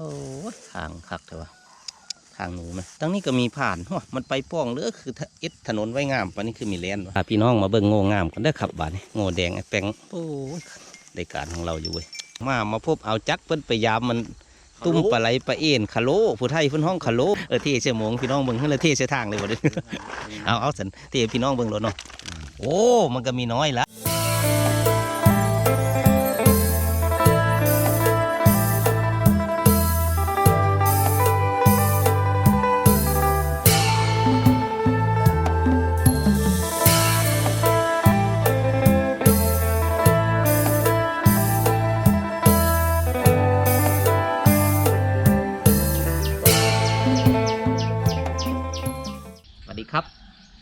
อ้ยทางคักเถอะวะทางหนูไหมตั้งนี้ก็มีผ่านหัวมันไปป้องเหลือคือถ้าเอ็ดถนนไว้งามปานนี้คือมีแลนวะพาพี่น้องมาเบิ่งโง่งามกันได้อขับบาดนี่โง่แดงไอ้แปงโอ้ยรายการของเราอยู่เว้ยมามาพบเอาจักเพิ่นไปยามมันตุ้มปลาไหลปลาเอ็นคาโลผู้ไทยเพิ่นห้องคาโลเออเทเสยหมงพี่น้องเบิ่งให้เลยเทเสยทางเลยบ่เด้อเอาเอาสันเทพี่น้องเบิ่งรถเนาะโอ้มันก็มีน้อยละ วัสดีครับ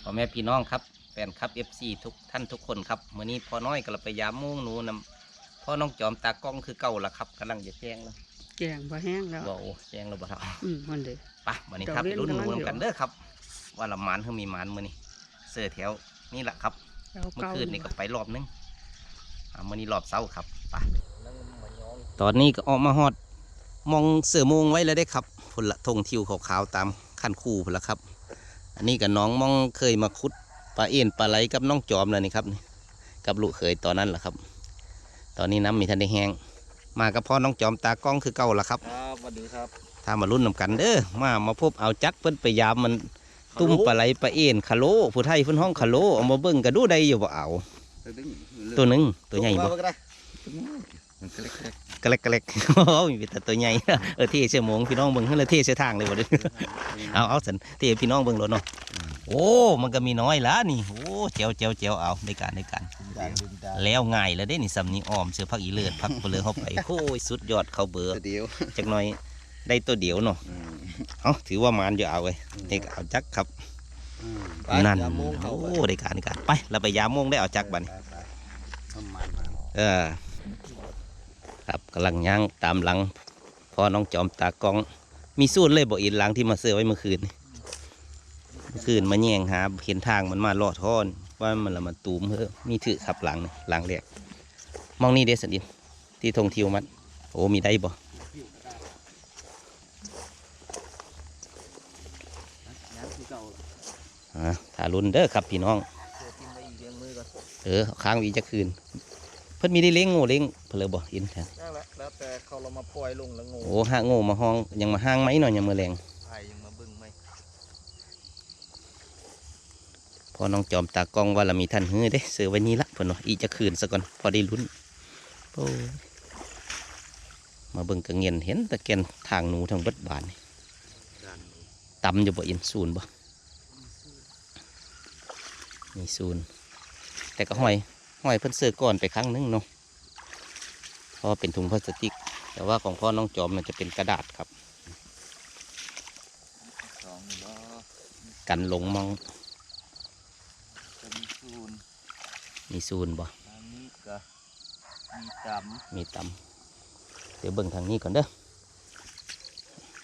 พ่อแม่พี่น้องครับแฟนคลับ FC ทุกท่านทุกคนครับมื้อนี้พ่อน้อยก็เราไปยามมุ่งหนูนำพ่อน้องจอมตากล้องคือเก่าละครับกำลังจะแจ้งแล้วแกงบ่แห้งแล้วว่าโอ้แจ้งแล้วบ่เท่าอืมมันเด้ไปวันนี้ครับเจ้าเว้นรุ่นหนูกำลังอยู่นำกันเด้อครับ ว่าละหมานเขามีหมานมื้อนี้เสื้อแถวนี่แหละครับเอาเมื่อเก่าคืนนี่ก็ไปรอบนึงอ่ามื้อนี้รอบเช้าครับไปตอนนี้ก็ออกมาฮอดมองเสือโมงไว้แล้วได้ครับพุ่นละธงทิวขาวๆตามขั้นคู่พุ่นละครับ อันนี้กับน้องมองเคยมาคุดปลาเอ็นปลาไหลกับน้องจอมแล้วนี่ครับนี่กับลูกเคยตอนนั้นแหละครับ ตอนนี้น้ำมีทันได้แห้งมากับพ่อน้องจอมตากล้องคือเก่าละครับครับสวัสดีครับถ้ามารุ่นนำกันเด้อมามาพบเอาจักเพิ่นไปยามมันตุ้มปลาไหลปลาเอ็นคาโลผู้ไทยเพิ่นห้องคาโลเอามาเบิ่งกันดูได้อยู่บ่เอาตัวหนึ่งตัวใหญ่บ่ ก็ได้มันก็เล็กกระเล็กกระเล็กโอ้ยมีแต่ตัวใหญ่เออเทเสียหมงพี่น้องเบิ่งให้เลยเทเสียทางเลยบ่เด้อเอาเอาสันเทพี่น้องเบิ่งรถเนาะโอ้มันก็มีน้อยละนี่โอ้เจียวเจียวเจียวเอาในการในการๆการดินดาแล้วง่ายแล้วเด้นี่สำนี้อ้อมเสือพักอีเลือดพักเปลือกเข้าไปโอ้ยสุดยอดเขาเบือเดียวจักหน่อยได้ตัวเดียวเนาะเอาถือว่ามันจะเอาไว้นี่ก็เอาจักครับนั่นโอ้ในการในการไปเราไปยามโมงได้เอาจักบัดนประมาณเออ ครับกำลังย่างตามหลังพอน้องจอมตากล้อง มีสูตรเลยบอกอินหลังที่มาเสือไว้เมื่อคืนเมื่อคืนมาแย่งหาเห็นทางมันมาลอดท่อนว่ามันละมาตูมเฮ้อมีถือขับหลังหลังแรกมองนี่เดสันดินที่ธงทิวมันโอ้มีได้บ่อ่าถ้ารุนเด้อครับพี่น้อง เออค้างวอีกจะคืน เพิ่นมีได้เลี้ยงโง่เลี้ยงเพลอบ่อินแทนนั่นแหละแล้วแต่เขาเรามาปล่อยลงแล้วงูโอ้ห้าโง่มาห้องยังมาห้างไหมหน่อยยังมือแรงไผ่ยังมาบึ้งไหมพอน้องจอมตากล้องว่าเรามีท่านฮื้อเด้เสือไว้นี่ละเพิ่นว่าอีกจะคืนซะก่อนพอได้ลุ้นโอ้ยมาเบิ่งกระเงียนเห็นตะแกนทางหนูทางเบิดบานนี่ด้านตำอยู่บ่อินศูนย์บ่มีศูนย์แต่ก็ห้อย ห้อยเพิ่นเสือก่อนไปครั้งหนึงเนาะเพราะว่าเป็นถุงพลาสติก แต่ว่าของพ่อน้องจอมมันจะเป็นกระดาษครับสองล้อกันหลงมองจะมีซูนมีศูนย์บ่ทางนี้ก็มีจมีตำเดี๋ยวเบิ่งทางนี้ก่อนเด้อ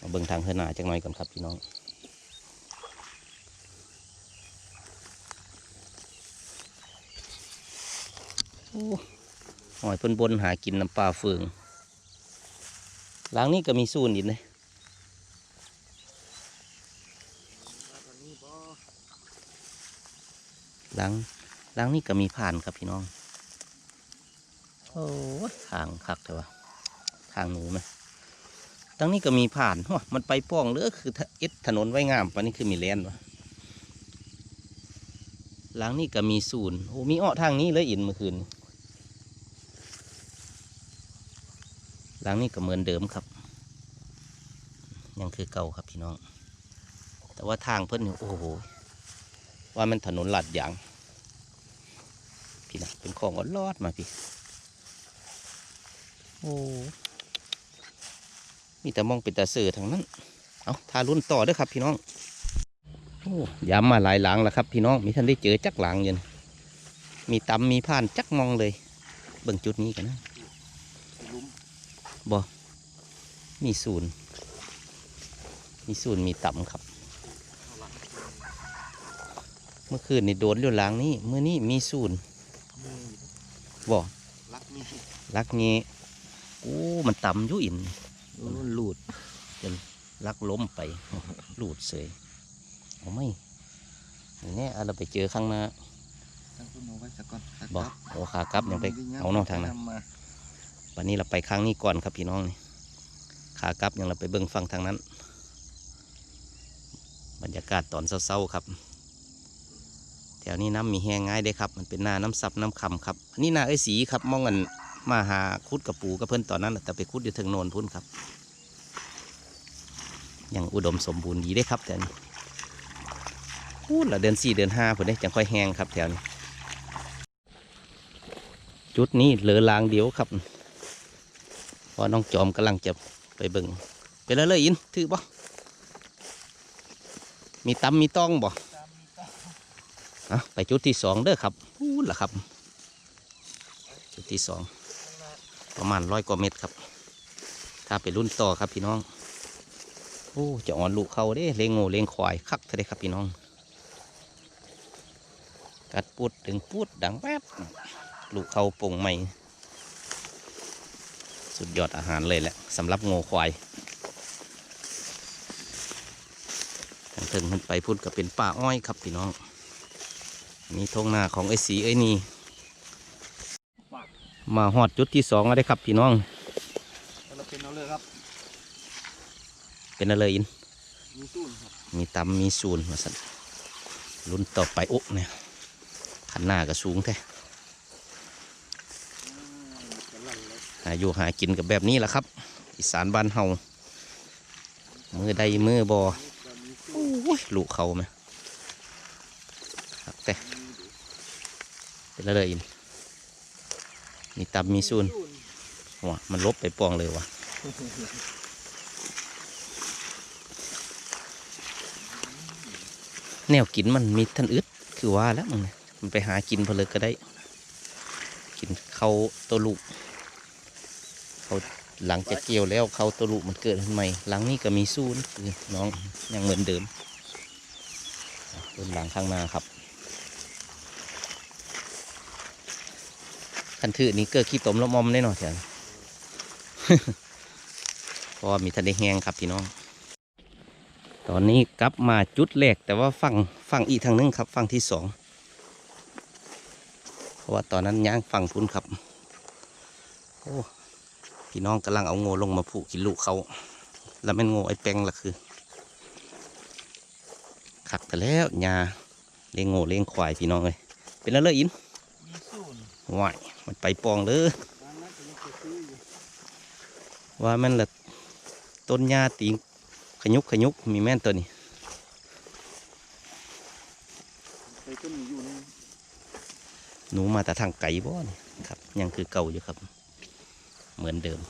มาเบิ่งทางเฮือหนาจักหน่อยก่อนครับพี่น้อง หอยเพิ่นบนหากินน้ำปลาเฟืองหลังนี้ก็มีศูนอีกเลยหลังหลังนี้ก็มีผ่านครับพี่น้อง โอ้ทางคักเถอะวะทางหนูไหมตั้งนี้ก็มีผ่านหัวมันไปป้องเหลือคือถ้าเอ็ดถนนไว้งามปานนี้คือมีแลนวะหลังนี้ก็มีศูนย์โอ้มีอ้อทางนี้เลยอินเมื่อคืน หลังนี้ก็เหมือนเดิมครับ ยังคือเก่าครับพี่น้อง แต่ว่าทางเพิ่นนี่โอ้โหว่ามันถนนลาดยาง พี่นะเป็นของอลอดมาพี่ โอ้มีแต่มองเป็นตาเสือทางนั้น เอาทารุ่นต่อเด้อครับพี่น้องโอ้ย้ำมาหลายหลังแล้วครับพี่น้องมีท่านได้เจอจักหลังยันมีตำมีผ่านจักมองเลย เบิ่งจุดนี้กันนะ บอมีศูนย์มีศูนย์มีต่ำครับ เมื่อคืนนี่โดนอยู่หลังนี้เมื่อนี้มีศูนย์มือบ่รักมีลักนี้โอ้มันต่ำอยู่อินโอ้ลูดลักล้มไปหลุดเสยเอาไม่นี่แน่เอาเราไปเจอข้างหน้าตั้งต้นเอาไว้สักก่อนสักบอกครับโอ้ขากลับยังไปเอาน้องทางนั้นำมา วันนี้เราไปข้งนี้ก่อนครับพี่น้องนี่ขากลับยังเราไปเบิ่งฟังทางนั้น บรรยากาศตอนเศร้าๆครับ แถวนี้น้ำมีแห้งง่ายเด้ครับ มันเป็นหน้าน้ำซับน้ำคำครับอันนี้นาไอ้สีครับมองกันมาหาคุดกับปูกับเพื่อนตอนนั้นแต่ไปคุดอยู่ถึงโนนพุ่นครับยังอุดมสมบูรณ์ดีได้ครับแต่นี้พูดละเดือนสี่เดือนห้าผมได้จังค่อยแห้งครับแถวนี้ จุดนี้เหลือลางเดียวครับ พอน้องจอมกำลังจะไปเบิ่งไปแล้วเลยอินถือบ่มีตำมีต้องบ่ตามมีต่ออะไปจุดที่สองเด้อครับพูดละครับ จุดที่สองประมาณร้อยกว่าเมตรครับ ถ้าไปรุ่นต่อครับพี่น้องโอ้จะอ่อนลูกเขาเด้เลงโง่เลงควายคักเท่าไดครับพี่น้อง กัดปุดถึงปุดดังแป๊บลูกเขาปงใหม่ สุดยอดอาหารเลยแหละสำหรับโง่ควายทางถึงขึ้นไปพุ่นก็เป็นป่าอ้อยครับพี่น้อง นี่ทงหน้าของไอ้สีไอ้นี่มาหอดจุดที่สองแล้วได้ครับพี่น้องแล้วเราเป็นเอาเลยครับ เป็นอะไรอิน มีตู้นครับ มีตำมีซูนมาสันลุ้นต่อไปอุ๊เนี่ยขันหน้าก็สูงแท้ อืมกำลังเลย หาอยู่หากินกับแบบนี้แหละครับ อีสานบ้านเฮามือใดมือบอ่ลูกเขาไหมแต่เป็นอะไรอินมีตำมีซูนตู้นหัวมันลบไปปองเลยวะแนวกินมันมีท่านอึดคือว่าแล้วมึงมันไปหากินเพนเลยก็ได้ กินเขาตัวลูก เขาหลังจากเกี่ยวแล้วเขาตัวลูกมันเกิดขึ้นใหม่ หลังนี้ก็มีซูนคือน้องยังเหมือนเดิมต้นหลังข้างหน้าครับคันถือนี้เกิดขี้ตมแล้วมอมแน่นอนเถอะเพราะมีทะเลแห้งครับพี่น้อง ตอนนี้กลับมาจุดแรกแต่ว่าฝั่งฝั่งอีกทางนึงครับฝั่งที่สองเพราะว่าตอนนั้นย่างฝั่งพุ่นครับ โอ้ พี่น้องกำลังเอาโง่ลงมาผูกกินลูกเขา แล้วแม่นโง่ไอ้แป้งล่ะคือขักแต่แล้วยาเลี้ยงโง่เลี้ยงควายพี่น้องเลยเป็นแล้วเลยอินมีตู้นว่ายมันไปปองเลยร้านนั้นก็ยังเคยซื้ออยู่ว่ามันละต้นหญ้าตีงขยุกขยุกมีแม่นตัวนี้ไปต้นนี้อยู่นี่หนูมาแต่ทางไก่บ่นี่ครับ ยังคือเก่าอยู่ครับ เหมือนเดิม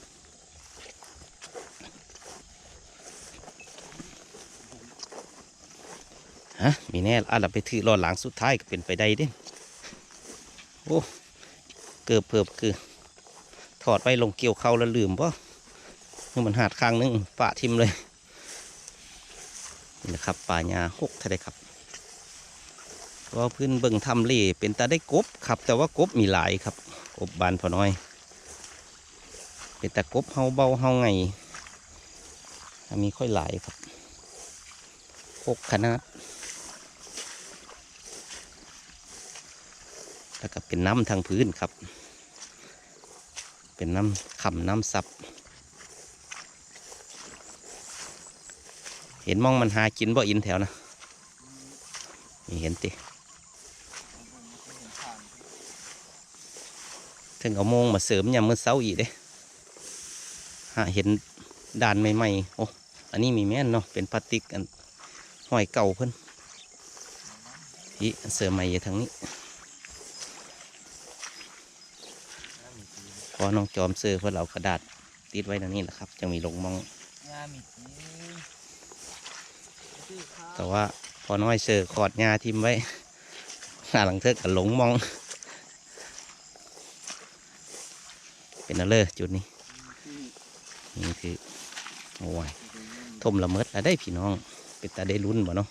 ฮะ มีแน่อะเรไปถือรอหลังสุดท้ายก็เป็นไปได้ด้โอ้เกือบเพิ่บคือ ถอดไว้ลงเกี่ยวเข้าแล้วลืมป่ะนี่มันหาดข้างนึงปะทิมเลยนี่นะครับป่าหญ้าหกท่าไรครับว่าพื้นเบิ่งทำเลเป็นตาได้กบครับ แต่ว่ากบมีหลายครับ กบบานพอน้อย เป็นตากบเฮาเบาเฮาไงมีค่อยหลายครับหกขนาด แล้วก็เป็นน้ำทางพื้นครับ เป็นน้ำขำน้ำซับ เห็นมองมันหากินบ่อินแถวนะนี่เห็นติถึงเอาโมงมาเสริมยามมื้อเช้าอีกเด้ หาเห็นด่านใหม่ๆโอ้อันนี้มีแม่นเนาะเป็นพลาสติกอันห้อยเก่าเพิ่นพี่เสริมใหม่อยู่ทางนี้พอน้องจอมเสือเพื่อเอากระดาษติดไว้ตรงนี้แหละครับจะมีลงมอง แต่ว่าพอน้อยเสือขอดหญ้าทิมไว้หน้าหลังเธอกับหลงมอง เป็นอะไรจุดนี้ นี่คือ โอ้ยทมละเมิดแล้วได้พี่น้อง เป็นตาได้ลุ้นบ่เนาะ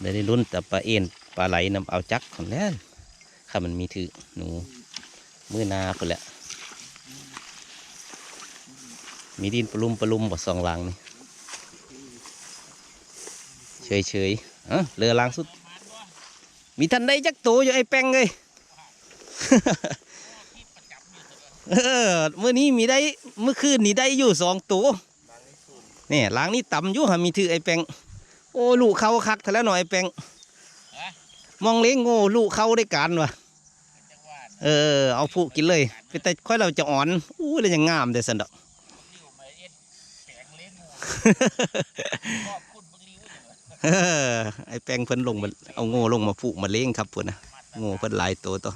ได้ได้ลุ้นแต่ปลาเอ็นปลาไหลนำเอาจักคนแล้วข้ามันมีถือหนูมือนาคนแหละ มีดินปลุมปลุมบ่สองหลังนี่เฉยเฉยเออเรือลังสุด มีทันได้จักโตอยู่ไอ้แป้งเลย เออเมื่อนี้มีได้เมื่อคืนนี้ได้อยู่สองตัวเนี่ยหลังนี้ต่ำอยู่ฮะมีถือไอ้แป้งโอ้ลูกเขาคักทะแล้วหน่อยไอ้แป้งมองเล้งโง่ลูกเขาได้การวะเออเอาผูกกินเลยไปแต่ค่อยเราจะอ่อนอู้เลยยังงามแต่สันดอกเออไอ้แป้งเพิ่นลงมาเอาโง่ลงมาผูกมาเล้งครับพุ่นนะโง่เพิ่นหลายตัวตัว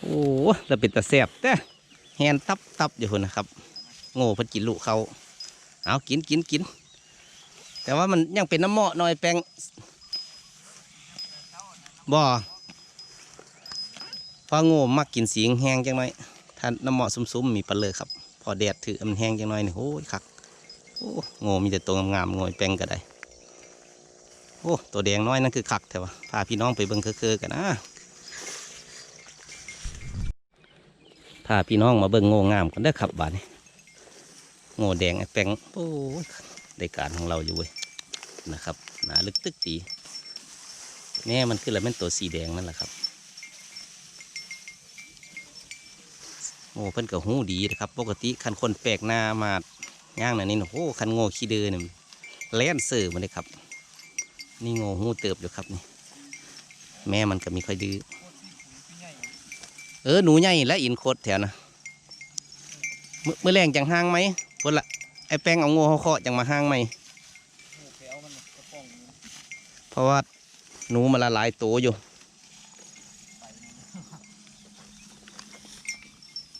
โอ้แล้วเป็นตาแซ่บแต่แฮนตับตับอยู่พุ่นนะครับ โง่พิ่นกินลูกเขาเอากินกินกิน แต่ว่ามันยังเป็นน้ำเหมาะหน่อยแปงบ่พอโง่มักกินสีแห้งจังหน่อยถ้าน้ำเหมาะซุ้มๆมีปลาเลยครับ พอแดดถือมันแห้งจังหน่อยนี่โอ้ยคักโอ้โง่มีแต่ตัวงามๆโง่แปงก็ได้โอ้ตัวแดงน้อยนั่นคือคักแต่ว่าพาพี่น้องไปเบิ่งคือๆกันนะ พาพี่น้องมาเบิ่งโง่งามกันได้อครับบาดนี้โง่แดงไอแป้งโอ้ได้การของเราอยู่เว้ยนะครับหนาลึกตึกตีแม่มันคืออะไรเป็นตัวสีแดงนั่นแหละครับโอ้เพิ่นก็หูดีนะครับ ปกติคันคนแปลกหน้ามาย่างนั่นนี่โอ้คันโง่ขี้เดือนี่แล่นเสือมันเลยครับ นี่โง่หูเติบอยู่ครับนี่แม่มันก็มีค่อยดื้อ เออหนูใหญ่และอินโคตรแถวนะมื้อมื่อแรงจังห้างไหมพุ่นละไอแป้งเอาง่เขาเคาะจังมาห้างไหมเพราะว่าหนูมันละลายตัวอยู่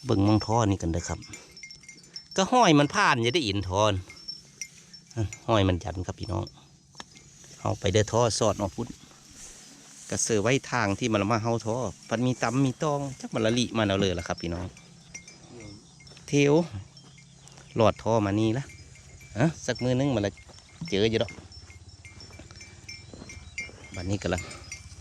เบิ่งมังท่อนี่กันเด้อครับ ก็ห้อยมันผ่านจะได้อินทอนห้อยมันยันครับพี่น้องเอาไปเด้อท่อสอดเนาะพุทธ กระเสือไว้ทางที่มันละมาเฮาท่อพันมีตำมีตองจักมันละลิมาเอาเลยล่ะครับพี่น้องเทียวหลอดท่อมานี่ละฮะสักมือนึงมันละเจออยู่ดอกบัดนี้กำลัง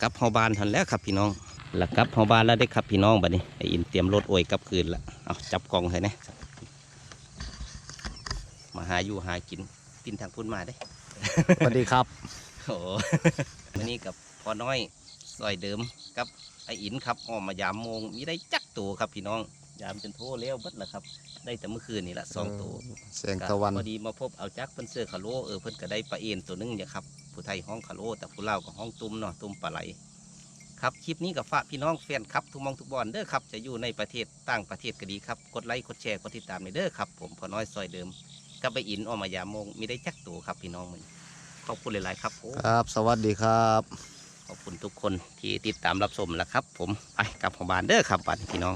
กลับเฮาบานทันแล้วครับพี่น้องแล้วกลับเฮาบานแล้วได้ครับพี่น้องบัดนี้ไออินเตรียมรถโอยกลับคืนละเอาจับกล่องให้นะมาหาอยู่หากินกินทางพุ่นมาได้สวัสดีครับโอ้วันนี้กับพอน้อย ซอยเดิมกับไออินครับออกมายามโมงมีได้จักตัวครับพี่น้องยามจนโทเลี้ยวเบิดแล้วครับ ได้แต่เมื่อคืนนี่ละสองตัวแสงตะวันก็พอดีมาพบเอาจักเพิ่นเสื้อคาโลเออเพิ่นก็ได้ปลาเอ็นตัวหนึงเนี่ยครับผู้ไทยห้องคาโลแต่ผู้ลาวก็ห้องตุ้มเนาะตุ้มปลาไหลครับคลิปนี้กับฝากพี่น้องแฟนครับทุกหมองทุกบอลเด้อครับจะอยู่ในประเทศต่างประเทศก็ดีครับกดไลค์กดแชร์กดติดตามในเด้อครับผมพอน้อยซอยเดิมกับไปอินออกมายามโมงมีได้จักตัวครับพี่น้องมึงขอบคุณหลายๆครับผมครับ สวัสดีครับ ขอบคุณทุกคนที่ติดตามรับชมแล้วครับ ผมไปกลับของบ้านเด้อครับบ้านพี่น้อง